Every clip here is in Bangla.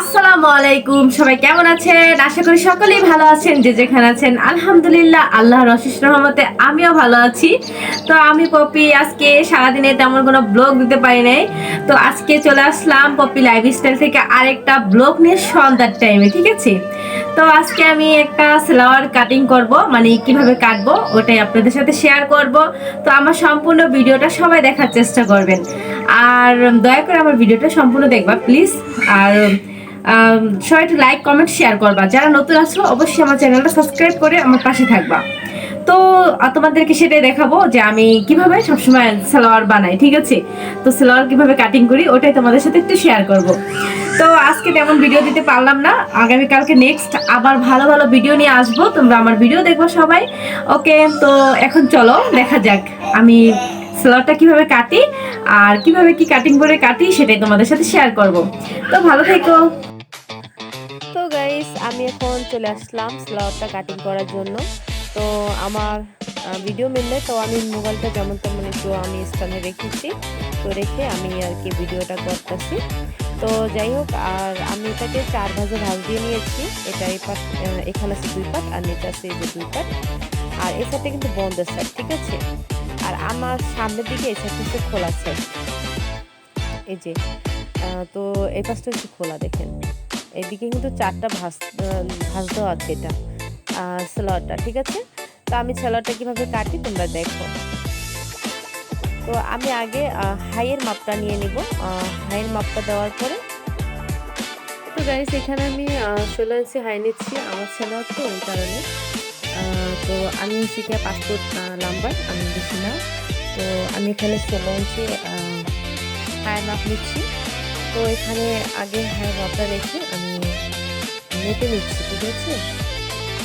আসসালামু আলাইকুম, সবাই কেমন আছেন? আশা করি সকলেই ভালো আছেন, যে যেখানে আছেন। আলহামদুলিল্লাহ, আল্লাহর অশেষ রহমতে আমিও ভালো আছি। তো আমি পপি, আজকে সারাদিনে তেমন কোনো ব্লগ দিতে পারি নাই। তো আজকে চলে আসলাম পপি লাইফস্টাইল থেকে আরেকটা ব্লগ নিয়ে সন্ধ্যার টাইমে ঠিক আছে? তো আজকে আমি একটা সালোয়ার কাটিং করব মানে কীভাবে কাটবো, ওটাই আপনাদের সাথে শেয়ার করব। তো আমার সম্পূর্ণ ভিডিওটা সবাই দেখার চেষ্টা করবেন। আর দয়া করে আমার ভিডিওটা সম্পূর্ণ দেখবা প্লিজ আর সবাই একটু লাইক কমেন্ট শেয়ার করবা। যারা নতুন আছো অবশ্যই আমার চ্যানেলটা সাবস্ক্রাইব করে আমার পাশে থাকবা। তো তোমাদেরকে সেটাই দেখাবো যে আমি কীভাবে সবসময় সালোয়ার বানাই, ঠিক আছে? তো সালোয়ার কীভাবে কাটিং করি, ওটাই তোমাদের সাথে একটু শেয়ার করব। তো, আজকে তেমন ভিডিও দিতে পারলাম না। আগামীকালকে নেক্সট আবার ভালো ভালো ভিডিও নিয়ে আসব। তোমরা আমার ভিডিও দেখব সবাই। ওকে, তো এখন চলো, দেখা যাক আমি সালোয়ারটা কীভাবে কাটি আর কীভাবে কি কাটিং করে কাটি সেটাই তোমাদের সাথে শেয়ার করব। তো ভালো থেকো। এখন চলে আসলাম স্লাউটটা কাটিং করার জন্য। তো আমার ভিডিও মিললে তো আমি মোবাইলটা যেমন তেমন একটু আমি স্থানে রেখেছি। তো রেখে আমি আর কি ভিডিওটা করতেছি। তো যাই হোক, আর আমি এটাকে চার ভাজে ভাজ দিয়ে নিয়েছি। এটা এই পাট এখানে আছে দুই পাট আর নিচে আছে এই যে দুই পাট আর এই সাইডটা কিন্তু বন্ধ সাইড ঠিক আছে? আর আমার সামনের দিকে এই সাইডটা হচ্ছে খোলা সাইড এই যে তো এই পাশটা হচ্ছে খোলা দেখেন। এদিকে কিন্তু চারটা আহ, ভাজ দেওয়া আছে এটা স্যালাডটা ঠিক আছে? তো আমি স্যালাডটা কীভাবে কাটি তোমরা দেখো। তো আমি আগে হাইয়ের মাপটা নিয়ে নিব। হাইয়ের মাপটা দেওয়ার পরে তো গাইস এখানে আমি ষোলো ইঞ্চি হাই নিচ্ছি আমার স্যালাড তো ওই কারণে। তো আমি কি পাসপোর্ট নাম্বার আমি বেশি না। তো আমি এখানে ষোলো ইঞ্চি হাই মাপ নিচ্ছি। তো এখানে আগে হ্যাঁ মাপটা রেখে আমি মেপে নিচ্ছি, ঠিক আছে?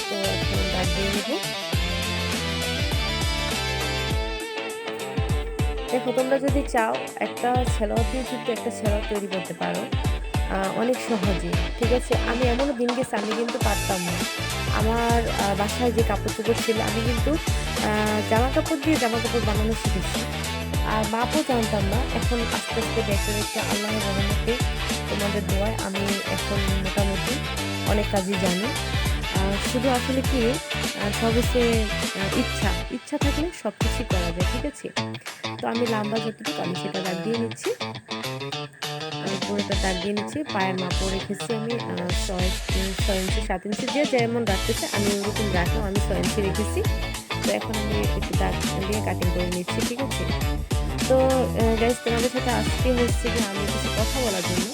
তো এখন দাগ নেব। দেখো, তোমরা যদি চাও, একটা ছেলাও দিয়ে কিন্তু একটা ছেলাও তৈরি করতে পারো। অনেক সহজে, ঠিক আছে? আমি এমনও দিন গেছে আমি কিন্তু পারতাম না। আমার বাসায় যে কাপড় চোপড় ছিল, আমি কিন্তু জামা কাপড় দিয়ে জামা কাপড় বানানো শিখেছি। আর মাপও জানতাম না। এখন আস্তে আস্তে দেখতে দেখতে আল্লাহর রহমতে তোমাদের দোয়ায় আমি এখন মোটামুটি অনেক কাজই জানি। শুধু আসলে কি হচ্ছে ইচ্ছা। ইচ্ছা থাকলে সব কিছুই করা যায়, ঠিক আছে? তো আমি লম্বা যতটুকু, আমি সেটা দাগ দিয়ে নিচ্ছি। আমি পুরোটা দাগ দিয়ে নিচ্ছি, পায়ের মাপও রেখেছি আমি ছয় ছয় ইঞ্চি, সাত ইঞ্চি যে যেমন রাখতেছে, আমি ওরকম রাখলাম, আমি ছয় ইঞ্চি রেখেছি। তো এখন আমি একটু দাগ দিয়ে কাটিং করে নিচ্ছি, ঠিক আছে? তো গাইজ তোমাদের সাথে আজকে হচ্ছে যে আমি কিছু কথা বলার জন্য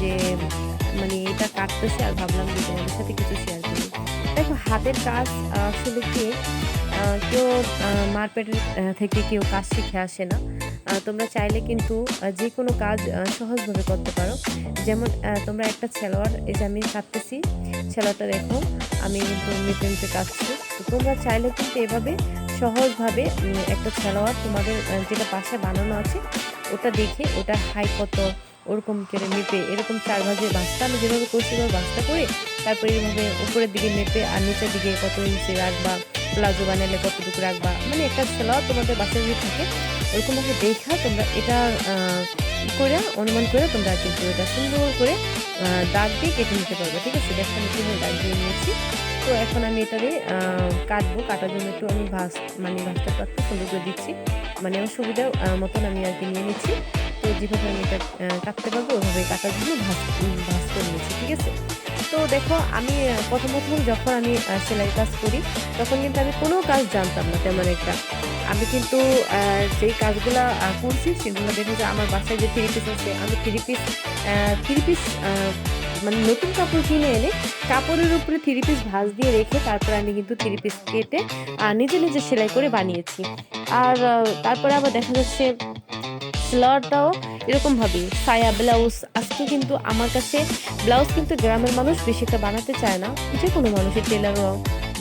যে মানে এটা কাটতেছি আর ভাবলাম যে তোমাদের সাথে কিছু শেয়ার করি। দেখো হাতের কাজ আসলে কি কেউ আহ, মার পেটের আহ, থেকে কেউ কাজ শিখে আসে না। তোমরা চাইলে কিন্তু যে কোনো কাজ সহজভাবে করতে পারো। যেমন তোমরা একটা ছেলোয়ার এই যে আমি কাটতেছি ছেলোয়ারটা দেখো আমি কিন্তু মেপে মেপে কাটছি। তোমরা চাইলে কিন্তু এভাবে সহজভাবে একটা খেলোয়াড় তোমাদের যেটা পাশে বানানো আছে, ওটা দেখে ওটা হাই কত, ওরকম করে মেপে, এরকম চার ভাজে বাঁচটা, আমি যেভাবে করছি এভাবে বাঁচটা করে তারপরে এইভাবে উপরের দিকে মেপে আর নিচের দিকে কত ইঞ্চি রাখবা, প্লাজো বানালে কতটুকু রাখবা মানে একটা সেলাও তোমাদের বাসায় যদি থাকে, ওরকমভাবে দেখা তোমরা এটা করে, অনুমান করে তোমরা কিন্তু এটা সুন্দর করে দাগ দিয়ে কেটে নিতে পারবে, ঠিক আছে? দেখো আমি দাগ দিয়ে নিয়েছি। তো এখন আমি এটারে কাটবো। কাটার জন্য একটু আমি ভাস মানে ভাসটা একটু সুন্দর করে দিচ্ছি। মানে আমার সুবিধা মতন আমি আর কি নিয়ে নিচ্ছি। তো যেভাবে আমি এটা কাটতে পারব ওইভাবে কাটার জন্য ভাস ভাস করে নিচ্ছি, ঠিক আছে? তো দেখো, আমি প্রথম প্রথম যখন আমি সেলাই কাজ করি, তখন কিন্তু আমি কোনো কাজ জানতাম না তেমন একটা। আমি কিন্তু যেই কাজগুলো করছি, সেগুলো দেখে যে আমার বাসায় যে থ্রি পিস আছে, আমি থ্রি পিস থ্রি পিস মানে নতুন কাপড় কিনে এনে কাপড়ের উপরে থ্রি পিস ভাঁজ দিয়ে রেখে তারপরে আমি কিন্তু থ্রি পিস কেটে নিজে নিজে সেলাই করে বানিয়েছি। আর তারপরে আবার দেখা যাচ্ছে স্লারটাও এরকমভাবে, সায়া ব্লাউজ, আজকে কিন্তু আমার কাছে ব্লাউজ কিন্তু গ্রামের মানুষ বেশি একটা বানাতে চায় না, যে কোনো মানুষের টেলারও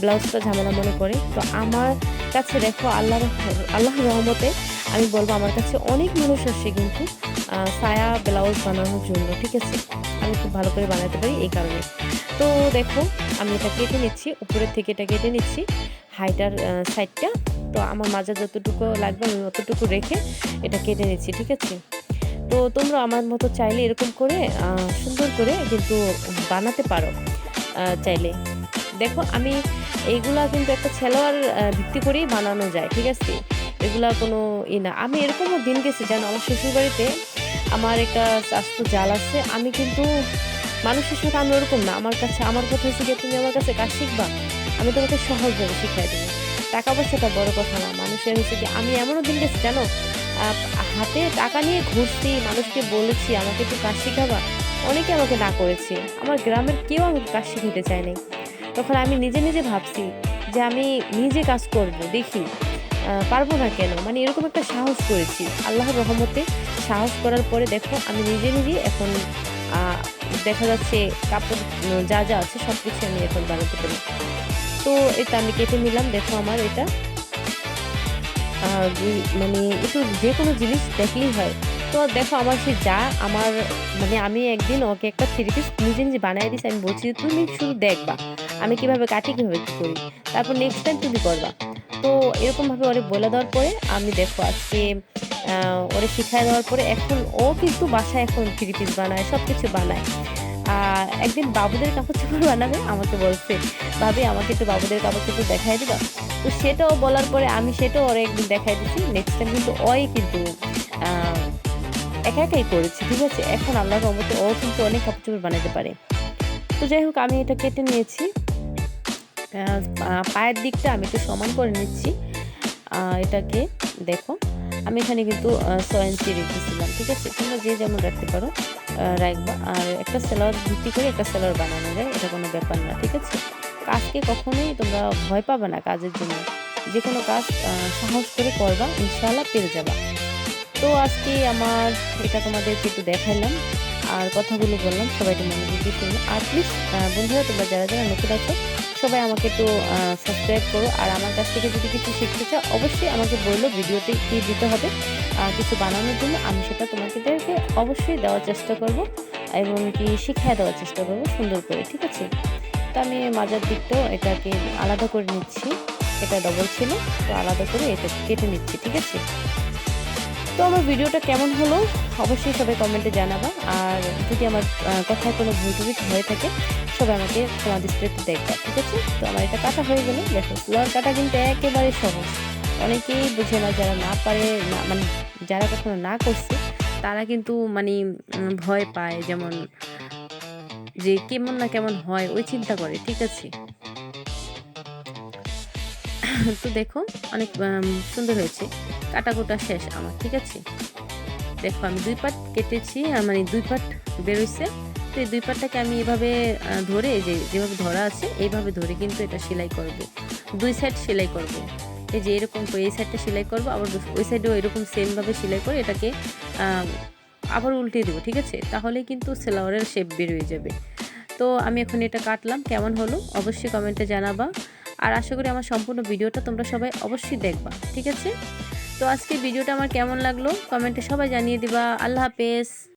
ব্লাউজটা ঝামেলা মনে করে। তো আমার কাছে দেখো আল্লাহ আল্লাহর রহমতে আমি বলব আমার কাছে অনেক মানুষ আসে কিন্তু সায়া ব্লাউজ বানানোর জন্য, ঠিক আছে? আমি খুব ভালো করে বানাতে পারি এই কারণে। তো দেখো, আমি এটা কেটে নিচ্ছি, উপরের থেকে এটা কেটে নিচ্ছি, হাইটার সাইডটা তো আমার মাজা যতটুকু লাগবে, আমি অতটুকু রেখে এটা কেটে নিচ্ছি, ঠিক আছে? তো তোমরা আমার মতো চাইলে এরকম করে সুন্দর করে কিন্তু বানাতে পারো চাইলে। দেখো, আমি এইগুলা কিন্তু একটা ছেলোয়ার ভিত্তি করেই বানানো যায়, ঠিক আছে? এগুলা কোনো ই না। আমি এরকমও দিন গেছি জানো আমার শ্বশুরবাড়িতে আমার একটা স্বাস্থ্য জাল আছে। আমি কিন্তু মানুষের সাথে আমি ওরকম না। আমার কাছে, আমার কথা হচ্ছে যে তুমি আমার কাছে কাজ শিখবা, আমি তোমাকে সহজভাবে শিখাই দেবো। টাকা পয়সাটা বড় কথা না। মানুষের হচ্ছে কি, আমি এমনও দিন গেছি জানো হাতে টাকা নিয়ে ঘুরছি, মানুষকে বলেছি, আমাকে একটু কাজ শিখাবা। অনেকে আমাকে না করেছে। আমার গ্রামের কেউ আমাকে কাজ শিখাতে চায়নি তখন আমি নিজে নিজে ভাবছি যে আমি নিজে কাজ করব, দেখি। পারব না কেন? মানে এরকম একটা সাহস করেছি। আল্লাহর রহমতে সাহস করার পরে দেখো, আমি নিজে নিজে এখন দেখা যাচ্ছে কাপড় যা যা আছে সব কিছু আমি এখন বানাতে পারি। তো এটা আমি কেটে নিলাম, দেখো আমার এটা। মানে একটু যে কোনো জিনিস দেখলেই হয়। তো দেখো আমার সে যা, আমার মানে আমি একদিন ওকে একটা থ্রি পিস নিজে নিজে বানিয়ে দিয়েছি। আমি বলছি তুমি শুধু দেখবা, আমি কীভাবে কাটি, কীভাবে কী করি? তারপর নেক্সট টাইম তুমি করবা। তো এরকমভাবে ওরে বলে দেওয়ার পরে আমি দেখো আজকে ওরে শিখাই দেওয়ার পরে এখন ও কিন্তু বাসায় এখন থ্রি পিস বানায় সব কিছু বানায়। আর একদিন বাবুদের কাপড় চোপড় বানাবে, আমাকে বলছে, ভাবি, আমাকে একটু বাবুদের কাপড় চোপড় দেখাই দিবা? তো সেটাও বলার পরে আমি সেটাও ওরে একদিন দেখাই দিচ্ছি নেক্সট টাইম কিন্তু ওই কিন্তু একা একাই করেছি, ঠিক আছে? এখন আল্লাহর রহমতে ও কিন্তু অনেক কাপড় চোপড় বানাতে পারে। তো যাই হোক, আমি এটা কেটে নিয়েছি। পায়ের দিকটা আমি একটু সমান করে নিচ্ছি। এটাকে দেখো, আমি এখানে কিন্তু ছয় ইঞ্চি রেখেছিলাম, ঠিক আছে? তোমরা যে যেমন রাখতে পারো রাখবা। আর একটা সেলার ভিত্তি করে একটা সেলার বানানো যায়, এটা কোনো ব্যাপার না, ঠিক আছে? কাজকে কখনোই তোমরা ভয় পাবে না কাজের জন্য। যে কোনো কাজ সাহস করে করবা, ইনশাআল্লাহ পেরে যাবা। তো আজকে আমার এটা তোমাদেরকে একটু দেখাইলাম আর কথাগুলো বললাম সবাই একটু মনোযোগ দিয়ে আর প্লিজ বন্ধুরা, তোমরা যারা যারা নতুন আছো সবাই আমাকে একটু সাবস্ক্রাইব করো। আর আমার কাছ থেকে যদি কিছু শিখতে চাও, অবশ্যই আমাকে বলল, ভিডিওতে কী দিতে হবে কিছু বানানোর জন্য আমি সেটা তোমাদেরকে অবশ্যই দেওয়ার চেষ্টা করব এবং কি শিখিয়ে দেওয়ার চেষ্টা করব সুন্দর করে, ঠিক আছে? তো আমি মাজার দিকটাও এটাকে আলাদা করে নিচ্ছি। এটা ডবল ছিল, তো আলাদা করে এটা কেটে নিচ্ছি, ঠিক আছে? তো আমার ভিডিওটা কেমন হলো? অবশ্যই সবাই কমেন্টে জানাবা। আর যদি আমার কথায় কোনো ভুল হয়ে থাকে সবাই আমাকে তোমার দৃষ্টিতে দেখবা, ঠিক আছে? তো আমার এটা কাটা হয়ে গেলো। দেখো ফ্লোয়ার কাটা কিন্তু একেবারে সহজ। অনেকেই বুঝে না, যারা না পারে, না মানে যারা কখনো না করছে, তারা কিন্তু মানে ভয় পায়। যেমন যে কেমন না কেমন হয়, ওই চিন্তা করে, ঠিক আছে? তো দেখো, অনেক সুন্দর হয়েছে। কাটা কোটা শেষ আমার, ঠিক আছে? দেখো, আমি দুই পাট কেটেছি মানে দুই পাট বেরোইছে তো এই দুই পাটটাকে আমি এভাবে ধরে যে যেভাবে ধরা আছে, এইভাবে ধরে কিন্তু এটা সেলাই করব। দুই সাইড সেলাই করব। এই যে এরকম করে এই সাইডটা সেলাই করব, আবার ওই সাইডেও এরকম সেমভাবে সেলাই করে এটাকে আবার উল্টে দেবো, ঠিক আছে? তাহলে কিন্তু সেলাওয়ারের শেপ বেরিয়ে যাবে। তো আমি এখন এটা কাটলাম, কেমন হলো অবশ্যই কমেন্টে জানাবা। আর আশা করি আমার সম্পূর্ণ ভিডিওটা তোমরা সবাই অবশ্যই দেখবা, ঠিক আছে? তো আজকে ভিডিওটা আমার কেমন লাগল? কমেন্টে সবাই জানিয়ে দিবা। আল্লাহ হাফেজ!